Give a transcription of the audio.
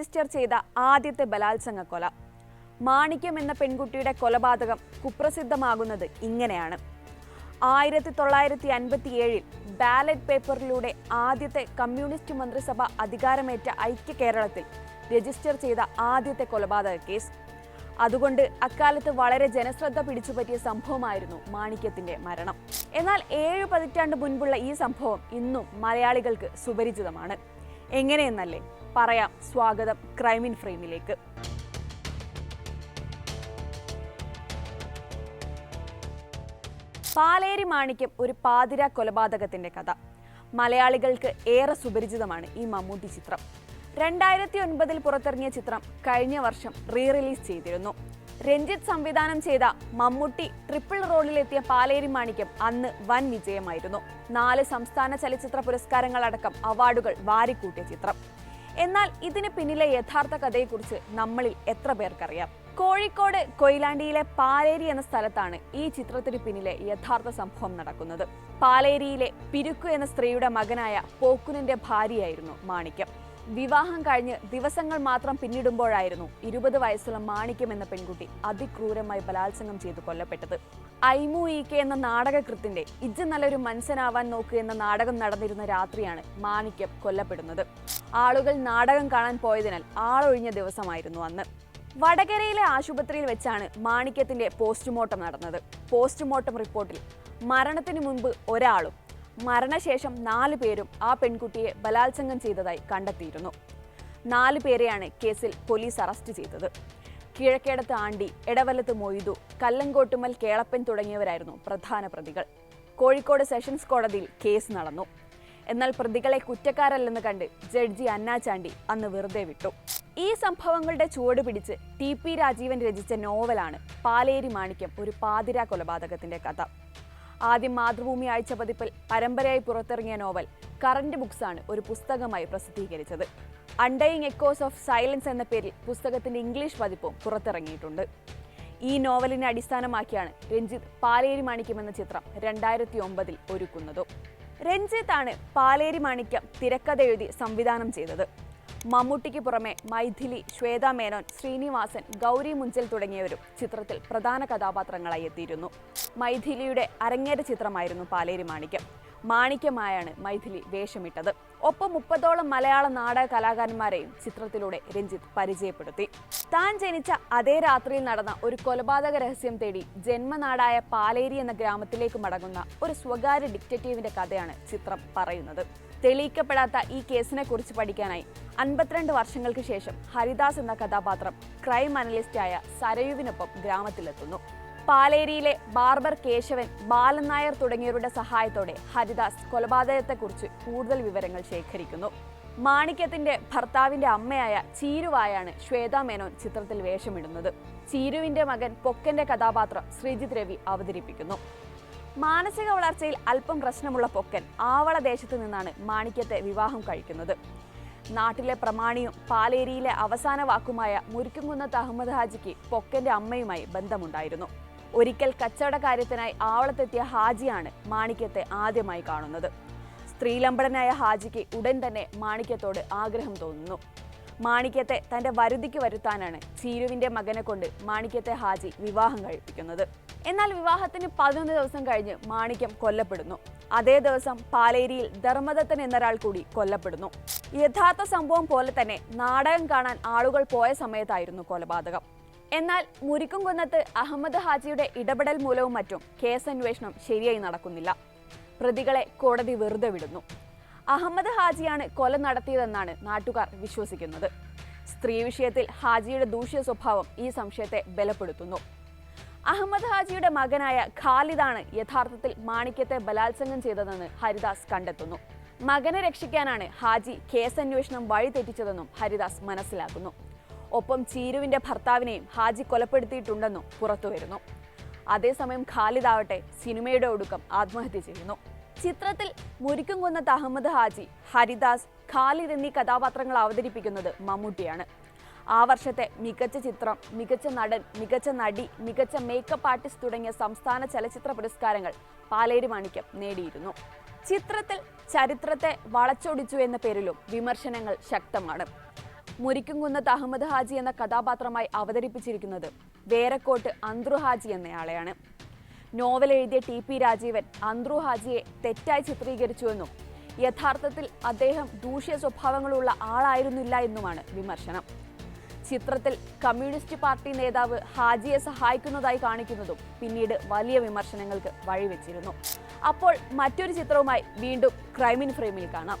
Register ചെയ്ത ആദ്യത്തെ ബലാത്സംഗ കൊല മാണിക്യം എന്ന പെൺകുട്ടിയുടെ കൊലപാതകം കുപ്രസിദ്ധമാകുന്നത് ഇങ്ങനെയാണ്. ആയിരത്തി തൊള്ളായിരത്തി അൻപത്തി ഏഴിൽ ബാലറ്റ് പേപ്പറിലൂടെ ആദ്യത്തെ കമ്മ്യൂണിസ്റ്റ് മന്ത്രിസഭ അധികാരമേറ്റ ഐക്യ കേരളത്തിൽ രജിസ്റ്റർ ചെയ്ത ആദ്യത്തെ കൊലപാതക കേസ്. അതുകൊണ്ട് അക്കാലത്ത് വളരെ ജനശ്രദ്ധ പിടിച്ചുപറ്റിയ സംഭവമായിരുന്നു മാണിക്യത്തിന്റെ മരണം. എന്നാൽ ഏഴ് പതിറ്റാണ്ട് മുൻപുള്ള ഈ സംഭവം ഇന്നും മലയാളികൾക്ക് സുപരിചിതമാണ്. എങ്ങനെയെന്നല്ലേ? പറയാം. സ്വാഗതം ക്രൈം ഇൻ ഫ്രെയിമിലേക്ക്. പാലേരി മാണിക്യം ഒരു പാതിര കൊലപാതകത്തിന്റെ കഥ. മലയാളികൾക്ക് ഏറെ സുപരിചിതമാണ് ഈ മമ്മൂട്ടി ചിത്രം. രണ്ടായിരത്തി ഒൻപതിൽ പുറത്തിറങ്ങിയ ചിത്രം കഴിഞ്ഞ വർഷം റീറിലീസ് ചെയ്തിരുന്നു. രഞ്ജിത്ത് സംവിധാനം ചെയ്ത മമ്മൂട്ടി ട്രിപ്പിൾ റോളിലെത്തിയ പാലേരി മാണിക്യം അന്ന് വൻ വിജയമായിരുന്നു. നാല് സംസ്ഥാന ചലച്ചിത്ര പുരസ്കാരങ്ങളടക്കം അവാർഡുകൾ വാരിക്കൂട്ടിയ ചിത്രം. എന്നാൽ ഇതിന് പിന്നിലെ യഥാർത്ഥ കഥയെക്കുറിച്ച് നമ്മളിൽ എത്ര പേർക്കറിയാം? കോഴിക്കോട് കൊയിലാണ്ടിയിലെ പാലേരി എന്ന സ്ഥലത്താണ് ഈ ചിത്രത്തിന് പിന്നിലെ യഥാർത്ഥ സംഭവം നടക്കുന്നത്. പാലേരിയിലെ പിരുക്കു എന്ന സ്ത്രീയുടെ മകനായ പോക്കുനിന്റെ ഭാര്യയായിരുന്നു മാണിക്യം. വിവാഹം കഴിഞ്ഞ് ദിവസങ്ങൾ മാത്രം പിന്നിടുമ്പോഴായിരുന്നു ഇരുപത് വയസ്സുള്ള മാണിക്യം എന്ന പെൺകുട്ടി അതിക്രൂരമായി ബലാത്സംഗം ചെയ്ത് കൊല്ലപ്പെട്ടത്. ഐമു ഇ കെ എന്ന നാടകകൃത്തിന്റെ ഇജ്ജ് നല്ലൊരു മനുഷ്യനാവാൻ നോക്കുക എന്ന നാടകം നടന്നിരുന്ന രാത്രിയാണ് മാണിക്യം കൊല്ലപ്പെടുന്നത്. ആളുകൾ നാടകം കാണാൻ പോയതിനാൽ ആളൊഴിഞ്ഞ ദിവസമായിരുന്നു അന്ന്. വടകരയിലെ ആശുപത്രിയിൽ വെച്ചാണ് മാണിക്യത്തിന്റെ പോസ്റ്റ്മോർട്ടം നടന്നത്. പോസ്റ്റ്മോർട്ടം റിപ്പോർട്ടിൽ മരണത്തിന് മുൻപ് ഒരാളും മരണശേഷം നാല് പേരും ആ പെൺകുട്ടിയെ ബലാത്സംഗം ചെയ്തതായി കണ്ടെത്തിയിരുന്നു. നാല് പേരെയാണ് കേസിൽ പോലീസ് അറസ്റ്റ് ചെയ്തത്. കിഴക്കേടത്ത് ആണ്ടി എടവലത്ത് മൊയ്തു കല്ലങ്കോട്ടുമൽ കേളപ്പൻ തുടങ്ങിയവരായിരുന്നു പ്രധാന പ്രതികൾ. കോഴിക്കോട് സെഷൻസ് കോടതിയിൽ കേസ് നടന്നു. എന്നാൽ പ്രതികളെ കുറ്റക്കാരല്ലെന്ന് കണ്ട് ജഡ്ജി അന്നാചാണ്ടി അന്ന് വെറുതെ വിട്ടു. ഈ സംഭവങ്ങളുടെ ചുവട് പിടിച്ച് ടി പി രാജീവൻ രചിച്ച നോവലാണ് പാലേരി മാണിക്യം ഒരു പാതിരാ കൊലപാതകത്തിന്റെ കഥ. ആദ്യം മാതൃഭൂമി ആഴ്ച പതിപ്പിൽ പരമ്പരയായി പുറത്തിറങ്ങിയ നോവൽ കറന്റ് ബുക്സാണ് ഒരു പുസ്തകമായി പ്രസിദ്ധീകരിച്ചത്. അണ്ടയിങ് എക്കോസ് ഓഫ് സൈലൻസ് എന്ന പേരിൽ പുസ്തകത്തിന്റെ ഇംഗ്ലീഷ് പതിപ്പും പുറത്തിറങ്ങിയിട്ടുണ്ട്. ഈ നോവലിനെ അടിസ്ഥാനമാക്കിയാണ് രഞ്ജിത്ത് പാലേരി മാണിക്യം എന്ന ചിത്രം രണ്ടായിരത്തി ഒമ്പതിൽ ഒരുക്കുന്നത്. രഞ്ജിത്താണ് പാലേരി മാണിക്യം തിരക്കഥ എഴുതി സംവിധാനം ചെയ്തത്. മമ്മൂട്ടിക്ക് പുറമെ മൈഥിലി ശ്വേത മേനോൻ ശ്രീനിവാസൻ ഗൗരി മുഞ്ചൽ തുടങ്ങിയവരും ചിത്രത്തിൽ പ്രധാന കഥാപാത്രങ്ങളായി എത്തിയിരുന്നു. മൈഥിലിയുടെ അരങ്ങേറ്റ ചിത്രമായിരുന്നു പാലേരി മാണിക്യം. മാണിക്യമായാണ് മൈഥിലി വേഷമിട്ടത്. ഒപ്പം മുപ്പതോളം മലയാള നാടക കലാകാരന്മാരെയും ചിത്രത്തിലൂടെ രഞ്ജിത്ത് പരിചയപ്പെടുത്തി. താൻ ജനിച്ച അതേ രാത്രിയിൽ നടന്ന ഒരു കൊലപാതക രഹസ്യം തേടി ജന്മനാടായ പാലേരി എന്ന ഗ്രാമത്തിലേക്ക് മടങ്ങുന്ന ഒരു സ്വകാര്യ ഡിക്റ്റേറ്റീവിന്റെ കഥയാണ് ചിത്രം പറയുന്നത്. തെളിയിക്കപ്പെടാത്ത ഈ കേസിനെ കുറിച്ച് പഠിക്കാനായി അൻപത്തിരണ്ട് വർഷങ്ങൾക്ക് ശേഷം ഹരിദാസ് എന്ന കഥാപാത്രം ക്രൈം അനലിസ്റ്റായ സരയുവിനൊപ്പം ഗ്രാമത്തിലെത്തുന്നു. പാലേരിയിലെ ബാർബർ കേശവൻ ബാലൻ നായർ തുടങ്ങിയവരുടെ സഹായത്തോടെ ഹരിദാസ് കൊലപാതകത്തെക്കുറിച്ച് കൂടുതൽ വിവരങ്ങൾ ശേഖരിക്കുന്നു. മാണിക്യത്തിന്റെ ഭർത്താവിന്റെ അമ്മയായ ചീരുവായാണ് ശ്വേത മേനോൻ ചിത്രത്തിൽ വേഷമിടുന്നത്. ചീരുവിന്റെ മകൻ പൊക്കന്റെ കഥാപാത്രം ശ്രീജിത് രവി അവതരിപ്പിക്കുന്നു. മാനസിക വളർച്ചയിൽ അല്പം പ്രശ്നമുള്ള പൊക്കൻ ആവള ദേശത്തു നിന്നാണ് മാണിക്യത്തെ വിവാഹം കഴിക്കുന്നത്. നാട്ടിലെ പ്രമാണിയും പാലേരിയിലെ അവസാന വാക്കുമായ മുരിക്കുംകുന്നത്ത് അഹമ്മദ് ഹാജിക്ക് പൊക്കന്റെ അമ്മയുമായി ബന്ധമുണ്ടായിരുന്നു. ഒരിക്കൽ കച്ചവട കാര്യത്തിനായി ആവളത്തെത്തിയ ഹാജിയാണ് മാണിക്യത്തെ ആദ്യമായി കാണുന്നത്. സ്ത്രീലമ്പടനായ ഹാജിക്ക് ഉടൻ തന്നെ മാണിക്യത്തോട് ആഗ്രഹം തോന്നുന്നു. മാണിക്യത്തെ തന്റെ വരുതിക്ക് വരുത്താനാണ് ചീരുവിന്റെ മകനെ കൊണ്ട് മാണിക്യത്തെ ഹാജി വിവാഹം കഴിപ്പിക്കുന്നത്. എന്നാൽ വിവാഹത്തിന് പതിനൊന്ന് ദിവസം കഴിഞ്ഞ് മാണിക്യം കൊല്ലപ്പെടുന്നു. അതേ ദിവസം പാലേരിയിൽ ധർമ്മദത്തൻ എന്നൊരാൾ കൂടി കൊല്ലപ്പെടുന്നു. യഥാർത്ഥ സംഭവം പോലെ തന്നെ നാടകം കാണാൻ ആളുകൾ പോയ സമയത്തായിരുന്നു കൊലപാതകം. എന്നാൽ മുരിക്കുംകുന്നത്ത് അഹമ്മദ് ഹാജിയുടെ ഇടപെടൽ മൂലവും മറ്റും കേസന്വേഷണം ശരിയായി നടക്കുന്നില്ല. പ്രതികളെ കോടതി വെറുതെ വിടുന്നു. അഹമ്മദ് ഹാജിയാണ് കൊല നടത്തിയതെന്നാണ് നാട്ടുകാർ വിശ്വസിക്കുന്നത്. സ്ത്രീ വിഷയത്തിൽ ഹാജിയുടെ ദൂഷ്യ സ്വഭാവം ഈ സംശയത്തെ ബലപ്പെടുത്തുന്നു. അഹമ്മദ് ഹാജിയുടെ മകനായ ഖാലിദാണ് യഥാർത്ഥത്തിൽ മാണിക്യത്തെ ബലാത്സംഗം ചെയ്തതെന്ന് ഹരിദാസ് കണ്ടെത്തുന്നു. മകനെ രക്ഷിക്കാനാണ് ഹാജി കേസന്വേഷണം വഴിതെറ്റിച്ചതെന്നും ഹരിദാസ് മനസ്സിലാക്കുന്നു. ഒപ്പം ചീരുവിന്റെ ഭർത്താവിനെയും ഹാജി കൊലപ്പെടുത്തിയിട്ടുണ്ടെന്നും പുറത്തുവരുന്നു അതേസമയം ഖാലിദാവട്ടെ സിനിമയുടെ ഒടുക്കം ആത്മഹത്യ ചെയ്യുന്നു. ചിത്രത്തിൽ മുരിക്കുംകുന്നത്ത് അഹമ്മദ് ഹാജി ഹരിദാസ് ഖാലിദ് എന്നീ കഥാപാത്രങ്ങൾ അവതരിപ്പിക്കുന്നത് മമ്മൂട്ടിയാണ്. ആ വർഷത്തെ മികച്ച ചിത്രം മികച്ച നടൻ മികച്ച നടി മികച്ച മേക്കപ്പ് ആർട്ടിസ്റ്റ് തുടങ്ങിയ സംസ്ഥാന ചലച്ചിത്ര പുരസ്കാരങ്ങൾ പാലേരി മാണിക്യം നേടിയിരുന്നു. ചിത്രത്തിൽ ചരിത്രത്തെ വളച്ചൊടിച്ചു എന്ന പേരിലും വിമർശനങ്ങൾ ശക്തമാണ്. മുരിക്കുംകുന്നത്ത് അഹമ്മദ് ഹാജി എന്ന കഥാപാത്രമായി അവതരിപ്പിച്ചിരിക്കുന്നത് വേരക്കോട്ട് അന്ത്രു ഹാജി എന്നയാളെയാണ്. നോവൽ എഴുതിയ ടി പി രാജീവൻ അന്ത്രു ഹാജിയെ തെറ്റായി ചിത്രീകരിച്ചുവെന്നും യഥാർത്ഥത്തിൽ അദ്ദേഹം ദൂഷ്യ സ്വഭാവങ്ങളുള്ള ആളായിരുന്നില്ല എന്നുമാണ് വിമർശനം. ചിത്രത്തിൽ കമ്മ്യൂണിസ്റ്റ് പാർട്ടി നേതാവ് ഹാജിയെ സഹായിക്കുന്നതായി കാണിക്കുന്നതും പിന്നീട് വലിയ വിമർശനങ്ങൾക്ക് വഴിവെച്ചിരുന്നു. അപ്പോൾ മറ്റൊരു ചിത്രവുമായി വീണ്ടും ക്രൈമിൻ ഫ്രെയിമിൽ കാണാം.